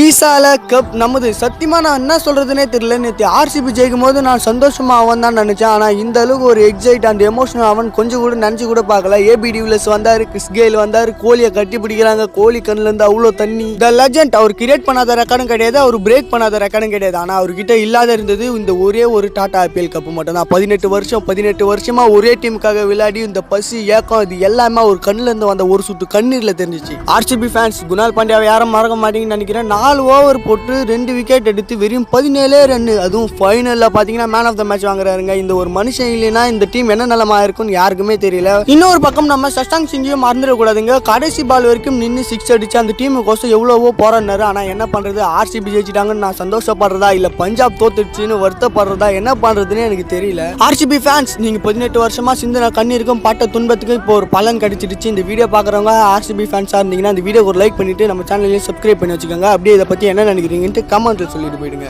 ஈசால cup நமது சத்தியமா நான் என்ன சொல்றதுனே தெரியல. நேற்று ஆர்சிபி ஜெயிக்கும் போது நான் சந்தோஷமா அவன் தான் நினைச்சேன். ஆனால் இந்த அளவுக்கு ஒரு எக்ஸைட் அண்ட் எமோஷனல் அவன் கொஞ்சம் கூட நினச்சி கூட பார்க்கல. ஏபி டிவிலஸ் வந்தாரு கிறிஸ் கெயில் வந்தாரு கோலியை கட்டி பிடிக்கிறாங்க. கோலி கண்ணுல இருந்து அவ்வளோ தண்ணி. த லெஜண்ட் அவர் கிரியேட் பண்ணாத ரெக்கார்டும் கிடையாது அவர் பிரேக் பண்ணாத ரெக்கார்டும் கிடையாது. ஆனால் அவர்கிட்ட இல்லாத இருந்தது இந்த ஒரே ஒரு டாடா ஐபிஎல் கப்பு மட்டும் தான். பதினெட்டு வருஷம் பதினெட்டு வருஷமா ஒரே டீமுக்காக விளையாடி இந்த பசி ஏக்கம் இது எல்லாமே ஒரு கண்ணுல இருந்து வந்த ஒரு சுட்டு கண்ணீர்ல தெரிஞ்சிச்சு. ஆர்சிபி ஃபேன்ஸ் குணால் பாண்டியாவை யாரும் மறக்க மாட்டீங்கன்னு நினைக்கிறேன். நாலு ஓவர் போட்டு ரெண்டு விக்கெட் எடுத்து வெறும் பதினேழே ரன்னு. அதுவும் ஃபைனலில் பார்த்தீங்கன்னா மேன் ஆஃப் த மேட்ச் வாங்குறாருங்க. இந்த ஒரு மனுஷன் இல்லைன்னா இந்த டீம் என்ன நிலமா இருக்கும்னு யாருக்குமே தெரியல. இன்னொரு பக்கம் நம்ம சஷ்டாங் சிங்கையும் மறந்துடக்கூடாதுங்க. கடைசி பால் வரைக்கும் நின்று சிக்ஸ் அடிச்சு அந்த டீமுக்கோசம் எவ்வளவோ போராடினாரு. ஆனால் என்ன பண்ணுறது ஆர்சிபி ஜெயிச்சிட்டாங்கன்னு நான் சந்தோஷப்படுறதா இல்லை? பஞ்சாப் தோத்துடுச்சுன்னு வருத்தப்படுறதா? என்ன பண்ணுறதுன்னு எனக்கு தெரியல. ஆர்சிபி ஃபேன்ஸ் நீங்கள் பதினெட்டு வருஷமாக சிந்தனை கண்ணீருக்கும் பட்ட துன்பத்துக்கு இப்போ ஒரு பலன் கிடைச்சிடுச்சு. இந்த வீடியோ பார்க்குறவங்க ஆர்சிபி ஃபேன்ஸாக இருந்தீங்கன்னா இந்த வீடியோ ஒரு லைக் பண்ணிட்டு நம்ம சேனலையும் சப்ஸ்கிரைப் பண்ணி வச்சுக்கோங்க. அப்படியே இதை பற்றி என்ன நினைக்கிறீங்கன்ட்டு கமெண்ட்டில் சொல்லிட்டு போயிடுங்க.